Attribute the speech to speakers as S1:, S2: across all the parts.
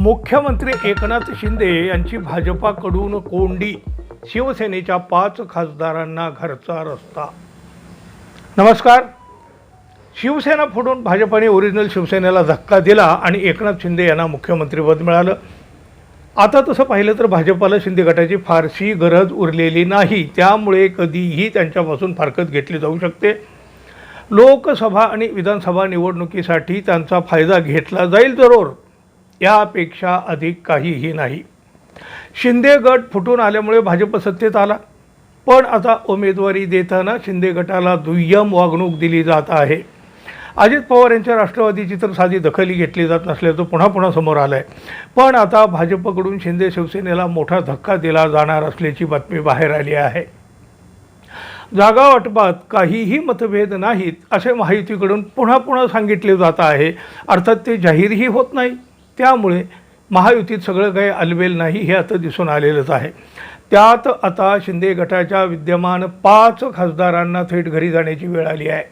S1: मुख्यमंत्री एकनाथ शिंदे यांची भाजपाकडून कोंडी. शिवसेनेच्या पाच खासदारांना घरचा रस्ता. नमस्कार. शिवसेना फोडून भाजपाने ओरिजिनल शिवसेनेला धक्का दिला आणि एकनाथ शिंदे यांना मुख्यमंत्रीपद मिळालं. आता तसं पाहिलं तर भाजपाला शिंदे गटाची फारशी गरज उरलेली नाही. त्यामुळे कधीही त्यांच्यापासून फारकत घेतली जाऊ शकते. लोकसभा आणि विधानसभा निवडणुकीसाठी त्यांचा फायदा घेतला जाईल जरूर यापेक्षा अधिक काहीही नाही. शिंदे गट फुटून आल्यामुळे भाजप सत्तेत आला. पण आता उमेदवारी देताना शिंदे गटाला दुय्यम वागणूक दिली जात आहे. अजित पवार यांच्या राष्ट्रवादीची तर साधी दखली घेतली जात नसल्याचं पुन्हा पुन्हा समोर आलं आहे पण आता भाजपकडून शिंदे शिवसेनेला मोठा धक्का दिला जाणार असल्याची बातमी बाहेर आली आहे. जागा वाटपात काहीही मतभेद नाहीत असे माहितीकडून पुन्हा पुन्हा सांगितले जात आहे. अर्थात ते जाहीरही होत नाही. त्यामुळे महायुतीत सगळं काही अलबेल नाही हे आता दिसून आलेलंच आहे. त्यात आता शिंदे गटाच्या विद्यमान पाच खासदारांना थेट घरी जाण्याची वेळ आली आहे.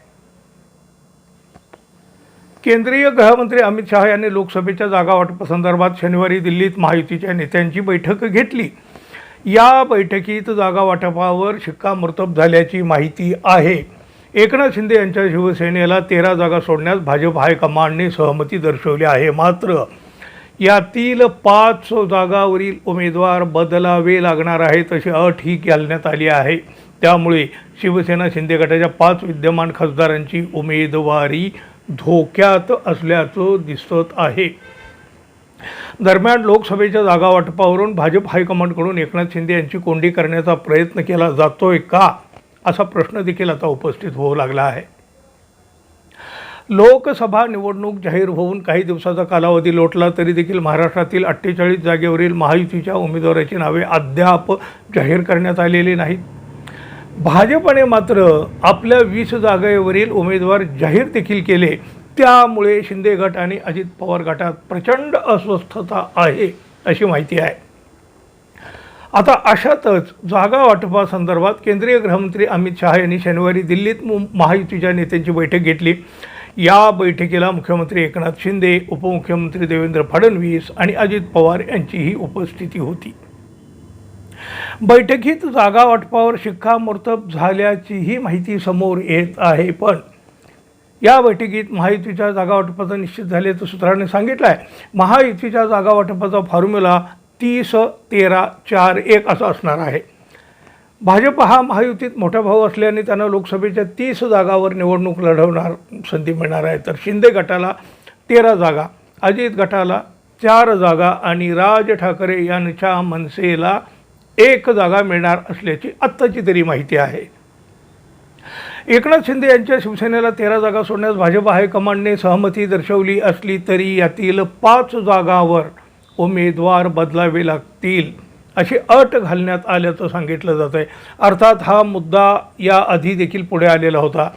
S1: केंद्रीय गृहमंत्री अमित शहा यांनी लोकसभेच्या जागा वाटपासंदर्भात शनिवारी दिल्लीत महायुतीच्या नेत्यांची बैठक घेतली. या बैठकीत जागा वाटपावर शिक्कामोर्तब झाल्याची माहिती आहे. एकनाथ शिंदे यांच्या शिवसेनेला तेरा जागा सोडण्यास भाजप हायकमांडने सहमती दर्शवली आहे मात्र यातील पाच जागावरील उमेदवार बदलावे लागणार आहेत अशी अट ही घालण्यात आली आहे. त्यामुळे शिवसेना शिंदे गटाच्या पाच विद्यमान खासदारांची उमेदवारी धोक्यात असल्याचं दिसत आहे. दरम्यान लोकसभेच्या जागा वाटपावरून भाजप हायकमांडकडून एकनाथ शिंदे यांची कोंडी करण्याचा प्रयत्न केला जातोय का? असा प्रश्न देखील आता उपस्थित होऊ लागला आहे. लोकसभा निवडणूक जाहीर होऊन काही दिवसाचा कालावधी लोटला तरी देखील महाराष्ट्रातील अठ्ठेचाळीस जागेवरील महायुतीच्या उमेदवाराची नावे अद्याप जाहीर करण्यात आलेली नाहीत. भाजपने मात्र आपल्या वीस जागेवरील उमेदवार जाहीर देखील केले. त्यामुळे शिंदे गट आणि अजित पवार गटात प्रचंड अस्वस्थता आहे अशी माहिती आहे. आता अशातच जागा वाटपासंदर्भात केंद्रीय गृहमंत्री अमित शहा यांनी शनिवारी दिल्लीत मु- महायुतीच्या नेत्यांची बैठक घेतली. या बैठकीला मुख्यमंत्री एकनाथ शिंदे उपमुख्यमंत्री देवेंद्र फडणवीस आणि अजित पवार यांचीही उपस्थिती होती. बैठकीत जागा वाटपावर शिक्कामोर्तब झाल्याचीही माहिती समोर येत आहे पण या बैठकीत महायुतीच्या जागा वाटपाचं निश्चित झाल्याचं सूत्रांनी सांगितलं आहे महायुतीच्या जागा वाटपाचा फॉर्म्युला तीस तेरा चार एक असा असणार आहे. भाजप हा महायुतीत मोठा भाऊ असल्याने त्यांना लोकसभेच्या तीस जागावर निवडणूक लढवणार संधी मिळणार आहे. तर शिंदे गटाला तेरा जागा अजित गटाला चार जागा आणि राज ठाकरे यांच्या मनसेला एक जागा मिळणार असल्याची आत्ताची तरी माहिती आहे. एकनाथ शिंदे यांच्या शिवसेनेला तेरा जागा सोडण्यास भाजप हायकमांडने सहमती दर्शवली असली तरी यातील पाच जागावर उमेदवार बदलावे लागतील. अशी अट घालण्यात आल्याचं सांगितलं जात आहे अर्थात हा मुद्दा या आधी देखील पुढे आलेला होता.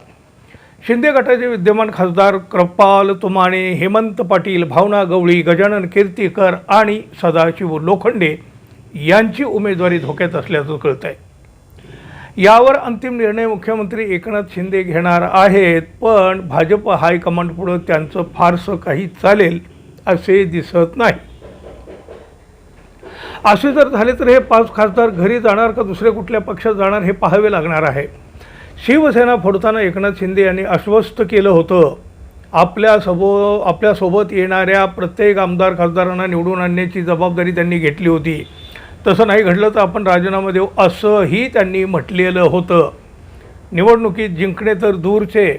S1: शिंदे गटाचे विद्यमान खासदार कृपाल तुमाणे हेमंत पाटील भावना गवळी गजानन कीर्तीकर आणि सदाशिव लोखंडे यांची उमेदवारी धोक्यात असल्याचं कळत आहे यावर अंतिम निर्णय मुख्यमंत्री एकनाथ शिंदे घेणार आहेत पण भाजप हायकमांडपुढं त्यांचं फारसं काही चालेल असे दिसत नाही. असे जर झाले तर हे पाच खासदार घरी जाणार का दुसऱ्या कुठल्या पक्षात जाणार हे पाहावे लागणार आहे. शिवसेना फोडताना एकनाथ शिंदे यांनी आश्वस्त केलं होतं. आपल्यासबो आपल्यासोबत येणाऱ्या प्रत्येक आमदार खासदारांना निवडून आणण्याची जबाबदारी त्यांनी घेतली होती. तसं नाही घडलं तर आपण राजीनामा देऊ असंही त्यांनी म्हटलेलं होतं. निवडणुकीत जिंकणे तर दूरचे.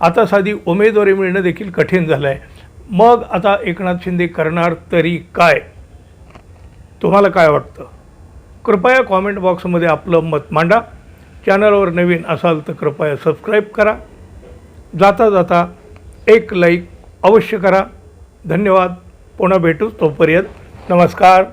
S1: आता साधी उमेदवारी मिळणं देखील कठीण झालं आहे मग आता एकनाथ शिंदे करणार तरी काय? तुम्हाला काय वाटतं? कृपया कॉमेंट बॉक्समध्ये आपलं मत मांडा. चॅनलवर नवीन असाल तर कृपया सबस्क्राईब करा. जाता जाता एक लाईक अवश्य करा. धन्यवाद. पुन्हा भेटू तोपर्यंत. नमस्कार.